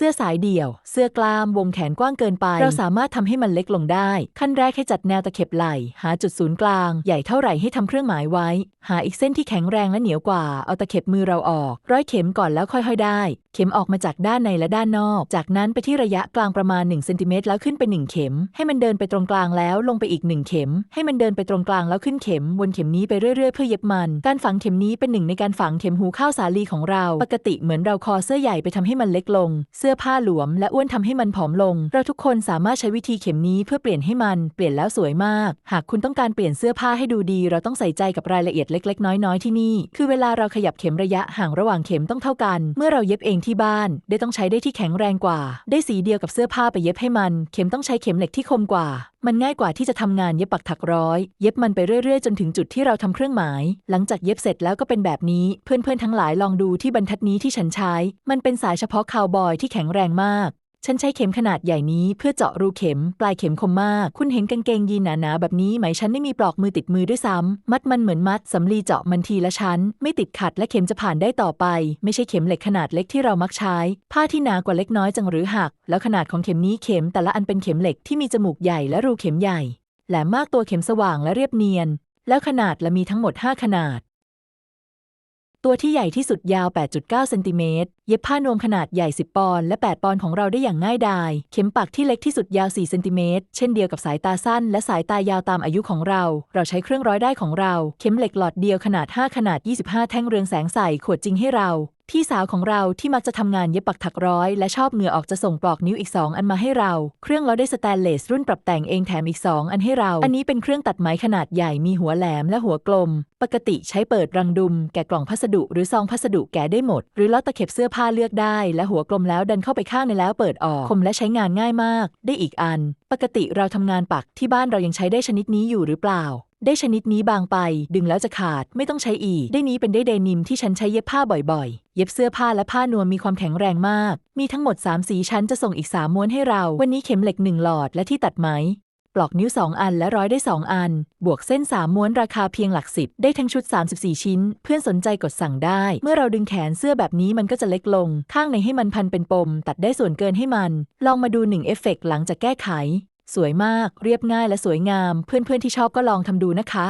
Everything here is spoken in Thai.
เสื้อสายเดี่ยว เสื้อกล้ามวงแขนกว้างเกินไป เราสามารถทำให้มันเล็กลงได้ ขั้นแรกให้จัดแนวตะเข็บไหล่ หาจุดศูนย์กลาง ใหญ่เท่าไหร่ให้ทำเครื่องหมายไว้ หาอีกเส้นที่แข็งแรงและเหนียวกว่า เอาตะเข็บมือเราออก ร้อยเข็มก่อนแล้วค่อยๆได้ เข็มออกมาจากด้านในและด้านนอก จากนั้นไปที่ระยะกลางประมาณ1เซนติเมตรแล้วขึ้นไป1เข็ม ให้มันเดินไปตรงกลางแล้วลงไปอีก1เข็ม ให้มันเดินไปตรงกลางแล้วขึ้นเข็ม วนเข็มนี้ไปเรื่อยๆ เพื่อเย็บมัน การฝังเข็มนี้เป็นหนึ่งในการฝังเข็มหูเข้าสาลีของเรา ปกติเหมือนเราคอเสื้อใหญ่ไปทำให้มันเล็กลงเสื้อื้อผ้าหลวม และอ้วนทำให้มันผอมลง เราทุกคนสามารถใช้วิธีเข็มนี้เพื่อเปลี่ยนให้มันเปลี่ยนแล้วสวยมาก หากคุณต้องการเปลี่ยนเสื้อผ้าให้ดูดี เราต้องใส่ใจกับรายละเอียดเล็ก ๆ น้อยๆที่นี่ คือเวลาเราขยับเข็มระยะห่างระหว่างเข็มต้องเท่ากัน เมื่อเราเย็บเองที่บ้าน ได้ต้องใช้ได้ที่แข็งแรงกว่า ได้สีเดียวกับเสื้อผ้าไปเย็บให้มัน เข็มต้องใช้เข็มเหล็กที่คมกว่ามันง่ายกว่าที่จะทำงานเย็บปักถักร้อย เย็บมันไปเรื่อยๆ จนถึงจุดที่เราทำเครื่องหมาย หลังจากเย็บเสร็จแล้วก็เป็นแบบนี้ เพื่อนๆทั้งหลายลองดูที่บรรทัดนี้ที่ฉันใช้ มันเป็นสายเฉพาะคาวบอยที่แข็งแรงมาก ฉันใช้เข็มขนาดใหญ่นี้เพื่อเจาะรูเข็ม ปลายเข็มคมมาก คุณเห็นกางเกงยีนหนาๆแบบนี้ไหมฉันไม่มีปลอกมือติดมือด้วยซ้ำ มัดมันเหมือนมัดสำลีเจาะมันทีละชั้น ไม่ติดขัดและเข็มจะผ่านได้ต่อไป ไม่ใช่เข็มเหล็กขนาดเล็กที่เรามักใช้ ผ้าที่หนากว่าเล็กน้อยจังหรือหัก แล้วขนาดของเข็มนี้เข็มแต่ละอันเป็นเข็มเหล็กที่มีจมูกใหญ่และรูเข็มใหญ่แหลมมากตัวเข็มสว่างและเรียบเนียน แล้วขนาดละมีทั้งหมด 5 ขนาด ตัวที่ใหญ่ที่สุดยาว 8.9 เซนติเมตร เย็บผ้านวมขนาดใหญ่ 10 ปอนด์และ 8 ปอนด์ของเราได้อย่างง่ายดาย เข็มปักที่เล็กที่สุดยาว 4 เซนติเมตร เช่นเดียวกับสายตาสั้น และสายตายาวตามอายุของเรา เราใช้เครื่องร้อยได้ของเรา เข็มเหล็กหลอดเดียวขนาด 5 ขนาด 25 แท่งเรืองแสงใส่ขวดจริงให้เรา พี่สาวของเราที่มักจะทำงานเย็บปักถักร้อย และชอบเหงื่อออกจะส่งปลอกนิ้วอีก 2 อันมาให้เรา เครื่องล้อด้สแตนเลสรุ่นปรับแต่งเองแถมอีก 2 อันให้เรา อันนี้เป็นเครื่องตัดไหมขนาดใหญ่มีหัวแหลมและหัวกลม ปกติใช้เปิดรังดุม แกะกล่องพัสดุ หรือซองพัสดุแกะได้หมด หรือล้อตะเข็บเสื้อผ้าเลือกได้ และหัวกลมแล้วดันเข้าไปข้างในแล้วเปิดออกคมและใช้งานง่ายมาก ได้อีกอัน ปกติเราทำงานปักที่บ้านเรายังใช้ได้ชนิดนี้อยู่หรือเปล่า ได้ชนิดนี้บางไป ดึงแล้วจะขาดไม่ต้องใช้อีก ได้นี้เป็นได้เดนิมที่ฉันใช้เย็บผ้าบ่อยๆ เย็บเสื้อผ้าและผ้านวมมีความแข็งแรงมาก มีทั้งหมด 3 สีชั้นจะส่งอีก 3 ม้วนให้เรา วันนี้เข็มเหล็ก 1 หลอดและที่ตัดไหม ปลอกนิ้ว 2 อันและร้อยได้ 2 อัน บวกเส้น 3 ม้วนราคาเพียงหลักสิบได้ทั้งชุด 34 ชิ้น เพื่อนสนใจกดสั่งได้ เมื่อเราดึงแขนเสื้อแบบนี้มันก็จะเล็กลง ข้างในให้มันพันเป็นปม ตัดได้ส่วนเกินให้มัน ลองมาดูหนึ่งเอฟเฟกต์หลังจากแก้ไข สวยมาก เรียบง่ายและสวยงาม เพื่อนๆที่ชอบก็ลองทำดูนะคะ